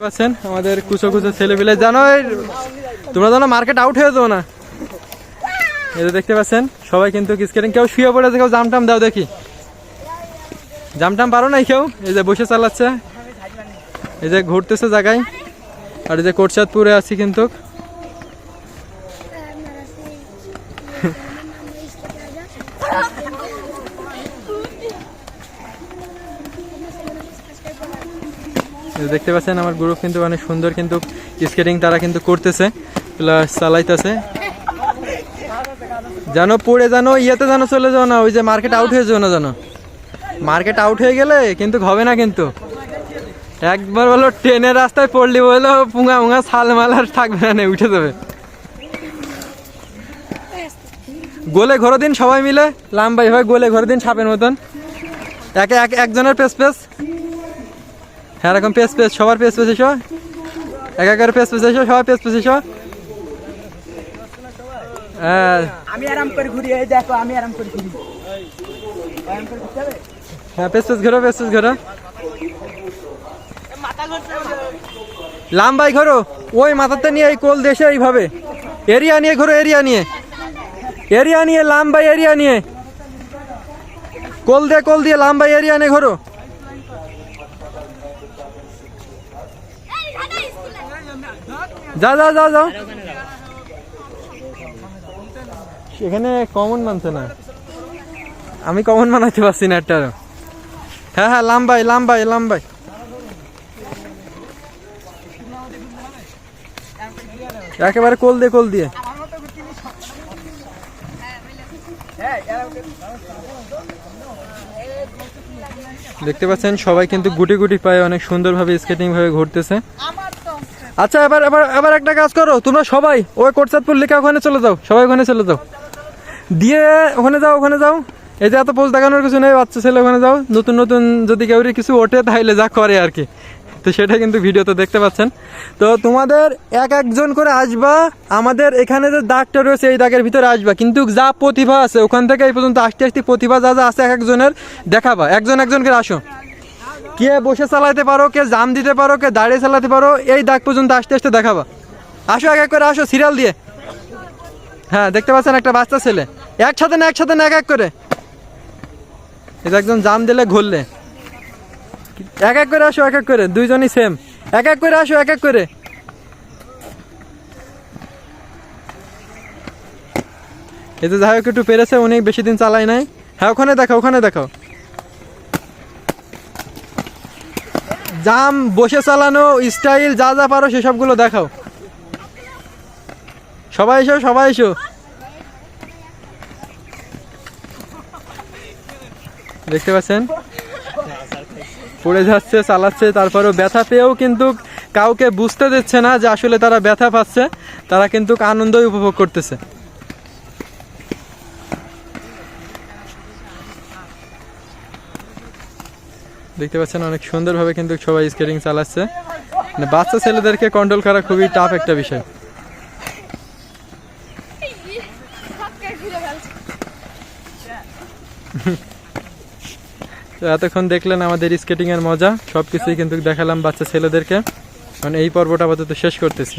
পাচ্ছেন আমাদের কুচো কুচো ছেলে পেলে জানো এই তোমরা জানো মার্কেট আউট হয়ে যাও না? যে দেখতে পাচ্ছেন সবাই কিন্তু স্কেটিং কেউ শুয়ে পড়েছে কেউ জাম টাম দাও দেখি। জাম টাম পারো নাই কেউ? এই যে বসে চালাচ্ছে। এই যে ঘুরতেছে জায়গায়। আর এই যে কোটচাঁদপুরে আছি কিন্তু এই যে দেখতে পাচ্ছেন, আমার গ্রুপ কিন্তু অনেক সুন্দর কিন্তু স্কেটিং তারা কিন্তু করতেছে প্লাস চালাইতেছে। জানো, পড়ে জানো, ইয়েতে জানো, চলে যাও না, ওই যে মার্কেট আউট হয়ে যাও না জানো। মার্কেট আউট হয়ে গেলে কিন্তু হবে না কিন্তু। একবার বলো, ট্রেনের রাস্তায় পড়লি বলো পুঙা মুঙা ছাল মাল আর থাকবে না, উঠে যাবে। গোলে ঘোরো দিন সবাই মিলে, লাম্বাই হয় গোলে ঘোরো দিন সাপের মতন। একে এক একজনের পেস পেস হ্যাঁ এরকম পেস পেস সবার পেস পেস এসো। এক একের পেস পেস এসো সবার পেস পেস এসো। হ্যাঁ। আমি আরাম করে ঘুরি এই দেখো আমি আরাম করে ঘুরি। আরাম করে ঘুরতে হবে? হ্যাঁ পেস পেস ঘোরো পেস পেস ঘোরো। লাম্বাই ঘোরো ওই মাথাতে নিয়ে এই কোল দেশে এইভাবে। এরিয়া নিয়ে ঘোরো এরিয়া নিয়ে। এরিয়া নিয়ে লাম্বাই এরিয়া নিয়ে। কোল দিয়ে কোল দিয়ে লাম্বাই এরিয়া নিয়ে ঘোরো। যা যা যা যাও। সেখানে কমন মানছে না। আমি কমন বানাইতে পারছি না একটা হ্যাঁ হ্যাঁ লাম্বাই লাম্বাই লাম্বাই। একেবারে কোল দিয়ে কোল দিয়ে। দেখতে পাচ্ছেন সবাই কিন্তু গুটি গুটি পায়ে অনেক সুন্দরভাবে স্কেটিং ভাবে ঘুরতেছে। আচ্ছা এবার এবার এবার একটা কাজ করো। তোমরা সবাই ওই কোটচাঁদপুর লেখা ওখানে চলে যাও। সবাই ওখানে চলে যাও। দিয়ে ওখানে যাও ওখানে যাও। এই যে এত পোস্ট দেখানোর কিছু নেই, বাচ্চা ছেলে, ওখানে যাও। নতুন নতুন যদি কেউ কিছু ওঠে তাহলে যা করে আর কি। তো সেটা কিন্তু ভিডিওতে দেখতে পাচ্ছেন। তো তোমাদের এক একজন করে আসবা। আমাদের এখানে যে দাগটা রয়েছে, এই দাগের ভিতরে আসবা। কিন্তু যা প্রতিভা আছে, ওখান থেকে এই পর্যন্ত আস্তে আস্তে প্রতিভা যা যা আছে, এক একজনের দেখাবা। একজন একজন করে আসো। কে বসে চালাতে পারো, কে জাম দিতে পারো, কে দাঁড়িয়ে চালাতে পারো, এই দাগ পর্যন্ত আস্তে আস্তে দেখাবা। আসো, এক এক করে আসো, সিরিয়াল দিয়ে। হ্যাঁ দেখতে পাচ্ছেন একটা বাচ্চা ছেলে। একসাথে না একসাথে না, এক এক করে। একজন জাম দিলে ঘুরলে। এক এক করে আসো, এক এক করে, দুইজনই সেম এক এক করে আসো, এক এক করে। যে যাই হোক, একটু পেরেছে, উনি বেশি দিন চালাই নাই। হ্যাঁ ওখানে দেখাও ওখানে দেখাও। জাম, বসে চালানো স্টাইল যা যা পারো সেসবগুলো দেখাও। সবাই এসো সবাই এসো। দেখতে পাচ্ছেন? পড়ে যাচ্ছে, চালাচ্ছে, তারপরেও ব্যথা পেয়েও কিন্তু কাউকে বুঝতে দিচ্ছে না যে আসলে তারা ব্যথা পাচ্ছে। তারা কিন্তু আনন্দই উপভোগ করতেছে। দেখতে পাচ্ছেন অনেক সুন্দরভাবে কিন্তু সবাই স্কেটিং চালাচ্ছে। মানে বাচ্চা ছেলেদেরকে কন্ট্রোল করা খুবই টাফ একটা বিষয়। এতক্ষণ দেখলেন আমাদের স্কেটিং এর মজা, সবকিছুই কিন্তু দেখালাম বাচ্চা ছেলেদেরকে। মানে এই পর্বটা আপাতত শেষ করতেছি।